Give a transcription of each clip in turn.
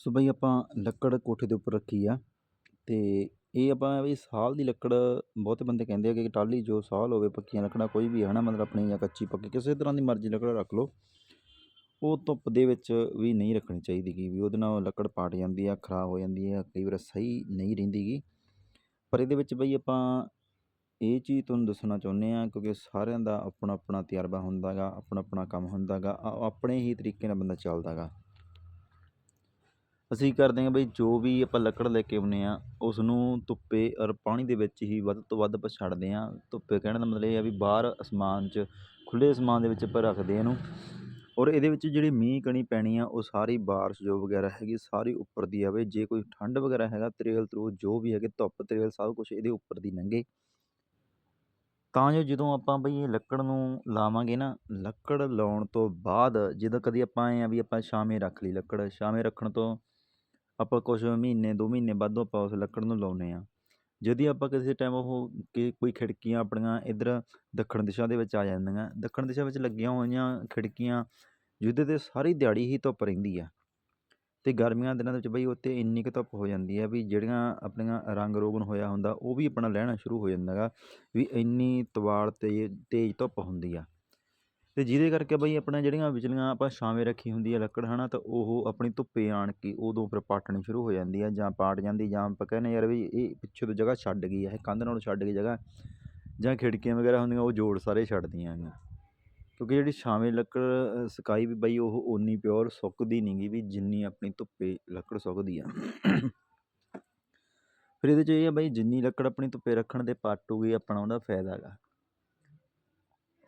ਸੋ ਬਈ ਆਪਾਂ ਲੱਕੜ ਕੋਠੇ ਦੇ ਉੱਪਰ ਰੱਖੀ ਆ ਤੇ ਇਹ ਆਪਾਂ ਵੀ ਸਾਲ ਦੀ ਲੱਕੜ ਬਹੁਤੇ ਬੰਦੇ ਕਹਿੰਦੇ ਆ ਕਿ ਟਾਹਲੀ ਜੋ ਸਾਲ ਹੋਵੇ ਪੱਕੀਆਂ ਲੱਕੜਾਂ ਕੋਈ ਵੀ ਹੈ ਨਾ ਮਤਲਬ ਆਪਣੀ ਜਾਂ ਕੱਚੀ ਪੱਕੀ, ਕਿਸੇ ਤਰ੍ਹਾਂ ਦੀ ਮਰਜ਼ੀ ਲੱਕੜ ਰੱਖ ਲਓ। ਉਹ ਧੁੱਪ ਦੇ ਵਿੱਚ ਵੀ ਨਹੀਂ ਰੱਖਣੀ ਚਾਹੀਦੀ ਗੀ, ਵੀ ਉਹਦੇ ਨਾਲ ਲੱਕੜ ਪਾਟ ਜਾਂਦੀ ਆ, ਖਰਾਬ ਹੋ ਜਾਂਦੀ ਆ, ਕਈ ਵਾਰ ਸਹੀ ਨਹੀਂ ਰਹਿੰਦੀ ਗੀ। ਪਰ ਇਹਦੇ ਵਿੱਚ ਬਈ ਆਪਾਂ ਇਹ ਚੀਜ਼ ਤੁਹਾਨੂੰ ਦੱਸਣਾ ਚਾਹੁੰਦੇ ਆ, ਕਿਉਂਕਿ ਸਾਰਿਆਂ ਦਾ ਆਪਣਾ ਆਪਣਾ ਤਜਰਬਾ ਹੁੰਦਾ ਗਾ ਆਪਣਾ ਆਪਣਾ ਕੰਮ ਹੁੰਦਾ ਗਾ ਆ- ਆਪਣੇ ਹੀ ਤਰੀਕੇ ਨਾਲ ਬੰਦਾ ਚੱਲਦਾ ਗਾ। ਅਸੀਂ ਕਰਦੇ ਹਾਂ ਬਈ ਜੋ ਵੀ ਆਪਾਂ ਲੱਕੜ ਲੈ ਕੇ ਆਉਂਦੇ ਹਾਂ ਉਸ ਨੂੰ ਧੁੱਪੇ ਔਰ ਪਾਣੀ ਦੇ ਵਿੱਚ ਹੀ ਵੱਧ ਤੋਂ ਵੱਧ ਆਪਾਂ ਛੱਡਦੇ ਹਾਂ। ਧੁੱਪੇ ਕਹਿਣ ਦਾ ਮਤਲਬ ਇਹ ਆ ਵੀ ਬਾਹਰ ਅਸਮਾਨ 'ਚ, ਖੁੱਲ੍ਹੇ ਅਸਮਾਨ ਦੇ ਵਿੱਚ ਆਪਾਂ ਰੱਖਦੇ ਇਹਨੂੰ। ਔਰ ਇਹਦੇ ਵਿੱਚ ਜਿਹੜੀ ਮੀਂਹ ਕਣੀ ਪੈਣੀ ਆ, ਉਹ ਸਾਰੀ ਬਾਰਿਸ਼ ਜੋ ਵਗੈਰਾ ਹੈਗੀ, ਸਾਰੀ ਉੱਪਰ ਦੀ ਆਵੇ। ਜੇ ਕੋਈ ਠੰਡ ਵਗੈਰਾ ਹੈਗਾ ਤਰੇਲ ਤਰੂਲ ਜੋ ਵੀ ਹੈਗੇ, ਧੁੱਪ ਤਰੇਲ ਸਭ ਕੁਝ ਇਹਦੇ ਉੱਪਰ ਦੀ ਲੰਘੇ। ਤਾਂ ਜੋ ਜਦੋਂ ਆਪਾਂ ਬਈ ਇਹ ਲੱਕੜ ਨੂੰ ਲਾਵਾਂਗੇ ਨਾ, ਲੱਕੜ ਲਾਉਣ ਤੋਂ ਬਾਅਦ ਜਦੋਂ ਕਦੀ ਆਪਾਂ ਐਂ ਆ ਵੀ ਆਪਾਂ ਛਾਵੇਂ ਰੱਖ ਲਈ ਲੱਕੜ, ਛਾਵੇਂ ਰੱਖਣ ਤੋਂ ਆਪਾਂ ਕੁਛ ਮਹੀਨੇ, ਦੋ ਮਹੀਨੇ ਬਾਅਦੋਂ ਆਪਾਂ ਉਸ ਲੱਕੜ ਨੂੰ ਲਾਉਂਦੇ ਹਾਂ। ਜਦੋਂ ਆਪਾਂ ਕਿਸੇ ਟਾਈਮ ਉਹ ਕਿ ਕੋਈ ਖਿੜਕੀਆਂ ਆਪਣੀਆਂ ਇੱਧਰ ਦੱਖਣ ਦਿਸ਼ਾ ਦੇ ਵਿੱਚ ਆ ਜਾਂਦੀਆਂ, ਦੱਖਣ ਦਿਸ਼ਾ ਵਿੱਚ ਲੱਗੀਆਂ ਹੋਈਆਂ ਖਿੜਕੀਆਂ ਜਿਹਦੇ 'ਤੇ ਸਾਰੀ ਦਿਹਾੜੀ ਹੀ ਧੁੱਪ ਰਹਿੰਦੀ ਆ। ਅਤੇ ਗਰਮੀਆਂ ਦਿਨਾਂ ਦੇ ਵਿੱਚ ਬਈ ਉੱਥੇ ਇੰਨੀ ਕੁ ਧੁੱਪ ਹੋ ਜਾਂਦੀ ਹੈ ਵੀ ਜਿਹੜੀਆਂ ਆਪਣੀਆਂ ਰੰਗ ਰੋਗਨ ਹੋਇਆ ਹੁੰਦਾ, ਉਹ ਵੀ ਆਪਣਾ ਲਹਿਣਾ ਸ਼ੁਰੂ ਹੋ ਜਾਂਦਾ ਗਾ, ਵੀ ਇੰਨੀ ਤਵਾੜ ਤੇ ਤੇਜ਼ ਧੁੱਪ ਹੁੰਦੀ ਆ। ਅਤੇ ਜਿਹਦੇ ਕਰਕੇ ਬਈ ਆਪਣਾ ਜਿਹੜੀਆਂ ਵਿਚਲੀਆਂ ਆਪਾਂ ਛਾਵੇਂ ਰੱਖੀ ਹੁੰਦੀ ਆ ਲੱਕੜ ਹੈ ਨਾ ਤਾਂ ਉਹ ਆਪਣੀ ਧੁੱਪੇ ਆਣ ਕੇ ਉਦੋਂ ਫਿਰ ਪਾਟਣੀ ਸ਼ੁਰੂ ਹੋ ਜਾਂਦੀ ਆ ਜਾਂ ਪਾਟ ਜਾਂਦੀ ਜਾਂ ਆਪਾਂ ਕਹਿੰਦੇ ਯਾਰ ਵੀ ਇਹ ਪਿੱਛੇ ਤੋਂ ਜਗ੍ਹਾ ਛੱਡ ਗਈ ਆ, ਇਹ ਕੰਧ ਨਾਲੋਂ ਛੱਡ ਗਈ ਜਗ੍ਹਾ, ਜਾਂ ਖਿੜਕੀਆਂ ਵਗੈਰਾ ਹੁੰਦੀਆਂ ਉਹ ਜੋੜ ਸਾਰੇ ਛੱਡਦੀਆਂ ਹੈਗੀਆਂ। ਕਿਉਂਕਿ ਜਿਹੜੀ ਛਾਵੇਂ ਲੱਕੜ ਸੁਕਾਈ ਵੀ ਬਈ ਉਹ ਓਨੀ ਪਿਓਰ ਸੁੱਕਦੀ ਨਹੀਂ ਗੀ ਵੀ ਜਿੰਨੀ ਆਪਣੀ ਧੁੱਪੇ ਲੱਕੜ ਸੁੱਕਦੀ ਆ। ਫਿਰ ਇਹਦੇ 'ਚ ਇਹ ਆ ਬਈ ਜਿੰਨੀ ਲੱਕੜ ਆਪਣੀ ਧੁੱਪੇ ਰੱਖਣ ਦੇ ਪਾਟੂਗੀ ਆਪਣਾ ਉਹਦਾ ਫਾਇਦਾ ਹੈਗਾ।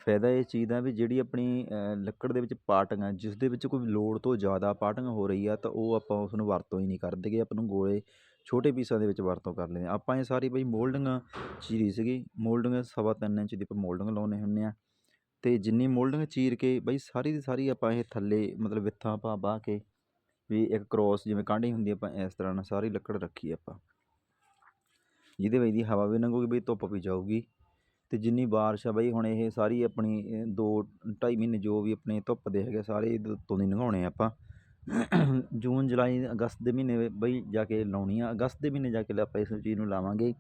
ਫਾਇਦਾ ਇਹ ਚੀਜ਼ ਦਾ ਵੀ ਜਿਹੜੀ ਆਪਣੀ ਲੱਕੜ ਦੇ ਵਿੱਚ ਪਾਟਿੰਗ ਆ, ਜਿਸ ਦੇ ਵਿੱਚ ਕੋਈ ਲੋੜ ਤੋਂ ਜ਼ਿਆਦਾ ਪਾਟਿੰਗ ਹੋ ਰਹੀ ਆ, ਤਾਂ ਉਹ ਆਪਾਂ ਉਸ ਨੂੰ ਵਰਤੋਂ ਹੀ ਨਹੀਂ ਕਰਦੇ ਗੇ, ਆਪਾਂ ਨੂੰ ਗੋਲੇ ਛੋਟੇ ਪੀਸਾਂ ਦੇ ਵਿੱਚ ਵਰਤੋਂ ਕਰ ਲੈਂਦੇ ਹਾਂ। ਆਪਾਂ ਇਹ ਸਾਰੀ ਬਈ ਮੋਲਡਿੰਗ ਚੀਰੀ ਸੀਗੀ, ਮੋਲਡਿੰਗ ਸਵਾ ਤਿੰਨ ਇੰਚ ਦੀ ਆਪਾਂ ਮੋਲਡਿੰਗ ਲਾਉਂਦੇ ਹੁੰਦੇ ਆ ਅਤੇ ਜਿੰਨੀ ਮੋਲਡਿੰਗ ਚੀਰ ਕੇ ਬਈ ਸਾਰੀ ਦੀ ਸਾਰੀ ਆਪਾਂ ਇਹ ਥੱਲੇ ਮਤਲਬ ਵਿੱਥਾਂ ਪਾ ਪਾ ਕੇ ਵੀ ਇੱਕ ਕ੍ਰੋਸ ਜਿਵੇਂ ਕਾਂਢੀ ਹੁੰਦੀ ਆਪਾਂ, ਇਸ ਤਰ੍ਹਾਂ ਨਾਲ ਸਾਰੀ ਲੱਕੜ ਰੱਖੀ ਆਪਾਂ। ਜਿਹਦੇ ਵਿੱਚ ਦੀ ਹਵਾ ਵੀ ਲੰਘੂਗੀ ਬਈ, ਧੁੱਪ ਵੀ ਜਾਊਗੀ। ਅਤੇ ਜਿੰਨੀ ਬਾਰਿਸ਼ ਆ ਬਈ, ਹੁਣ ਇਹ ਸਾਰੀ ਆਪਣੀ ਦੋ ਢਾਈ ਮਹੀਨੇ ਜੋ ਵੀ ਆਪਣੇ ਧੁੱਪ ਦੇ ਹੈਗੇ ਸਾਰੇ ਇਹਦੇ ਉੱਤੋਂ ਦੀ ਲੰਘਾਉਣੇ ਆਪਾਂ। ਜੂਨ, ਜੁਲਾਈ, ਅਗਸਤ ਦੇ ਮਹੀਨੇ ਬਈ ਜਾ ਕੇ ਲਾਉਣੀ ਆ। ਅਗਸਤ ਦੇ ਮਹੀਨੇ ਜਾ ਕੇ ਆਪਾਂ ਇਸ ਚੀਜ਼ ਨੂੰ ਲਾਵਾਂਗੇ,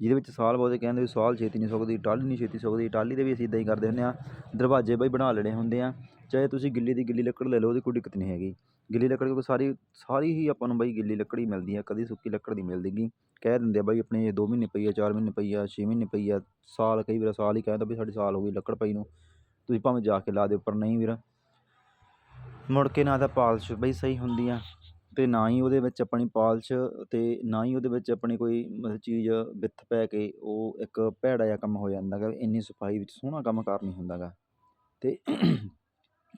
ਜਿਹਦੇ ਵਿੱਚ ਸਾਲ ਬਹੁਤੇ ਕਹਿੰਦੇ ਵੀ ਸਾਲ ਛੇਤੀ ਨਹੀਂ ਸੁੱਕਦੀ, ਟਾਹਲੀ ਨਹੀਂ ਛੇਤੀ ਸੁੱਕਦੀ, ਟਾਹਲੀ ਦੇ ਵੀ ਅਸੀਂ ਇੱਦਾਂ ਹੀ ਕਰਦੇ ਹੁੰਦੇ ਆ। ਦਰਵਾਜ਼ੇ ਬਈ ਬਣਾ ਲੈਣੇ ਹੁੰਦੇ ਆ। ਚਾਹੇ ਤੁਸੀਂ ਗਿੱਲੀ ਦੀ ਗਿੱਲੀ ਲੱਕੜ ਲੈ ਲਓ, ਉਹਦੀ ਕੋਈ ਦਿੱਕਤ ਨਹੀਂ ਹੈਗੀ। ਗਿੱਲੀ ਲੱਕੜ ਕਿਉਂਕਿ ਸਾਰੀ ਸਾਰੀ ਹੀ ਆਪਾਂ ਨੂੰ ਬਈ ਗਿੱਲੀ ਲੱਕੜ ਹੀ ਮਿਲਦੀ ਹੈ ਕਦੀ ਸੁੱਕੀ ਲੱਕੜ ਨਹੀਂ ਮਿਲਦੀ ਗੀ। ਕਹਿ ਦਿੰਦੇ ਆ ਬਾਈ ਆਪਣੇ ਦੋ ਮਹੀਨੇ ਪਈ ਆ, ਚਾਰ ਮਹੀਨੇ ਪਈ ਆ, ਛੇ ਮਹੀਨੇ ਪਈ ਆ, ਸਾਲ, ਕਈ ਵਾਰ ਸਾਲ ਹੀ ਕਹਿੰਦਾ ਵੀ ਸਾਡੀ ਸਾਲ ਹੋ ਗਈ ਲੱਕੜ ਪਈ ਨੂੰ। ਤੁਸੀਂ ਭਾਵੇਂ ਜਾ ਕੇ ਲਾ ਦਿਓ, ਪਰ ਨਹੀਂ ਵੀਰ। ਮੁੜ ਕੇ ਨਾ ਤਾਂ ਪਾਲਿਸ਼ ਬਈ ਸਹੀ ਹੁੰਦੀ ਆ ਅਤੇ ਨਾ ਹੀ ਉਹਦੇ ਵਿੱਚ ਆਪਣੀ ਪਾਲਿਸ਼ ਅਤੇ ਨਾ ਹੀ ਉਹਦੇ ਵਿੱਚ ਆਪਣੀ ਕੋਈ ਮਤਲਬ ਚੀਜ਼ ਵਿੱਥ ਪੈ ਕੇ ਉਹ ਇੱਕ ਭੈੜਾ ਜਿਹਾ ਕੰਮ ਹੋ ਜਾਂਦਾ ਗਾ, ਇੰਨੀ ਸਫ਼ਾਈ ਵਿੱਚ ਸੋਹਣਾ ਕੰਮ ਕਾਰ ਨਹੀਂ ਹੁੰਦਾ ਗਾ ਅਤੇ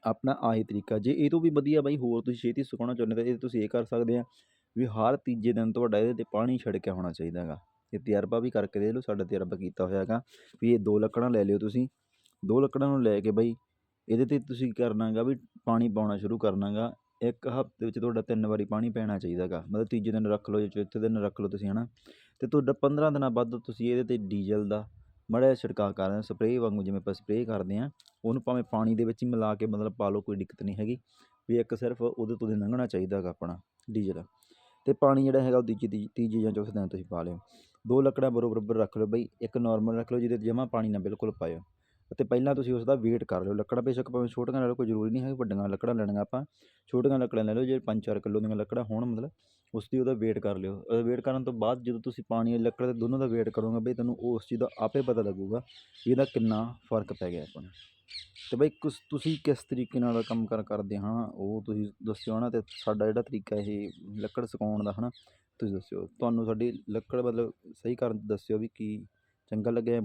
ਆਪਣਾ ਆਹੀ ਤਰੀਕਾ ਜੇ ਇਹ ਤੋਂ ਵੀ ਵਧੀਆ ਬਾਈ ਹੋਰ ਤੁਸੀਂ ਛੇਤੀ ਸੁਕਾਉਣਾ ਚਾਹੁੰਦੇ ਤਾਂ ਇਹ ਤੁਸੀਂ ਇਹ ਕਰ ਸਕਦੇ ਆ ਵੀ ਹਰ ਤੀਜੇ ਦਿਨ ਤੁਹਾਡਾ ਇਹਦੇ 'ਤੇ ਪਾਣੀ ਛਿੜਕਿਆ ਹੋਣਾ ਚਾਹੀਦਾ ਗਾ ਇਹ ਤਜਰਬਾ ਵੀ ਕਰਕੇ ਦੇਖ ਲਓ, ਸਾਡਾ ਤਜਰਬਾ ਕੀਤਾ ਹੋਇਆ ਹੈਗਾ। ਵੀ ਇਹ ਦੋ ਲੱਕੜਾਂ ਲੈ ਲਿਓ ਤੁਸੀਂ। ਦੋ ਲੱਕੜਾਂ ਨੂੰ ਲੈ ਕੇ ਬਈ ਇਹਦੇ 'ਤੇ ਤੁਸੀਂ ਕਰਨਾ ਗਾ ਵੀ ਪਾਣੀ ਪਾਉਣਾ ਸ਼ੁਰੂ ਕਰਨਾ ਗਾ ਇੱਕ ਹਫ਼ਤੇ ਵਿੱਚ ਤੁਹਾਡਾ ਤਿੰਨ ਵਾਰੀ ਪਾਣੀ ਪੈਣਾ ਚਾਹੀਦਾ ਗਾ ਮਤਲਬ ਤੀਜੇ ਦਿਨ ਰੱਖ ਲਓ ਜਾਂ ਚੌਥੇ ਦਿਨ ਰੱਖ ਲਓ ਤੁਸੀਂ ਹੈ ਨਾ ਅਤੇ ਤੁਹਾਡਾ ਪੰਦਰਾਂ ਦਿਨਾਂ ਬਾਅਦ ਤੁਸੀਂ ਇਹਦੇ 'ਤੇ ਡੀਜ਼ਲ ਦਾ ਮਾੜਾ ਜਿਹਾ ਛਿੜਕਾਅ ਕਰ ਦੇਣਾ ਸਪਰੇਅ ਵਾਂਗੂ ਜਿਵੇਂ ਆਪਾਂ ਸਪਰੇਅ ਕਰਦੇ ਹਾਂ, ਉਹਨੂੰ ਭਾਵੇਂ ਪਾਣੀ ਦੇ ਵਿੱਚ ਹੀ ਮਿਲਾ ਕੇ ਮਤਲਬ ਪਾ ਲਓ, ਕੋਈ ਦਿੱਕਤ ਨਹੀਂ ਹੈਗੀ। ਵੀ ਇੱਕ ਸਿਰਫ ਉਹਦੇ ਤੋਂ ਦੀ ਲੰਘਣਾ ਚਾਹੀਦਾ ਹੈਗਾ ਆਪਣਾ ਡੀਜ਼ਲ। ਅਤੇ ਪਾਣੀ ਜਿਹੜਾ ਹੈਗਾ ਉਹ ਦੂਜੀ ਤੀ ਤੀਜੀ ਜਾਂ ਚੌਥੇ ਦਿਨ ਤੁਸੀਂ ਪਾ ਲਿਓ। ਦੋ ਲੱਕੜਾਂ ਬਰੋਬਰ ਬਰਾਬਰ ਰੱਖ ਲਓ ਬਈ, ਇੱਕ ਨੋਰਮਲ ਰੱਖ ਲਓ ਜਿਹਦੇ 'ਤੇ ਜਮਾਂ ਪਾਣੀ ਨਾ ਬਿਲਕੁਲ ਪਾਇਓ। ਅਤੇ ਪਹਿਲਾਂ ਤੁਸੀਂ ਉਸ ਦਾ ਵੇਟ ਕਰ ਲਿਓ। ਲੱਕੜਾਂ ਬੇਸ਼ੱਕ ਭਾਵੇਂ ਛੋਟੀਆਂ ਲੈ ਲਓ, ਕੋਈ ਜ਼ਰੂਰੀ ਨਹੀਂ ਹੈ ਵੱਡੀਆਂ ਲੱਕੜਾਂ ਲੈਣੀਆਂ ਆਪਾਂ। ਛੋਟੀਆਂ ਲੱਕੜਾਂ ਲੈ ਲਓ, ਜੇ ਪੰਜ ਚਾਰ ਕਿੱਲੋ ਦੀਆਂ ਲੱਕੜਾਂ ਹੋਣ ਮਤਲਬ ਉਸ ਦੀ ਉਹਦਾ ਵੇਟ ਕਰ ਲਿਓ। ਉਹਦਾ ਵੇਟ ਕਰਨ ਤੋਂ ਬਾਅਦ ਜਦੋਂ ਤੁਸੀਂ ਪਾਣੀ ਲੱਕੜ ਦੇ ਦੋਨੋਂ ਦਾ ਵੇਟ ਕਰੋਗੇ ਬਈ, ਤੁਹਾਨੂੰ ਉਸ ਚੀਜ਼ ਦਾ ਆਪੇ ਪਤਾ ਲੱਗੂਗਾ ਵੀ ਇਹਦਾ ਕਿੰਨਾ ਫ਼ਰਕ ਪੈ ਗਿਆ ਆਪਾਂ ਨੂੰ। ਅਤੇ ਬਈ ਕੁਛ ਤੁਸੀਂ ਕਿਸ ਤਰੀਕੇ ਨਾਲ ਕੰਮ ਕਾਰ, ਕਰਦੇ ਹਾਂ, ਉਹ ਤੁਸੀਂ ਦੱਸਿਓ ਨਾ ਅਤੇ ਸਾਡਾ ਜਿਹੜਾ ਤਰੀਕਾ ਇਹ ਲੱਕੜ ਸੁਕਾਉਣ ਦਾ ਹੈ ਨਾ ਤੁਸੀਂ ਦੱਸਿਓ। ਤੁਹਾਨੂੰ ਸਾਡੀ ਲੱਕੜ ਮਤਲਬ ਸਹੀ ਕਰਨ ਦੱਸਿਓ ਵੀ ਕੀ ਚੰਗਾ ਲੱਗਿਆ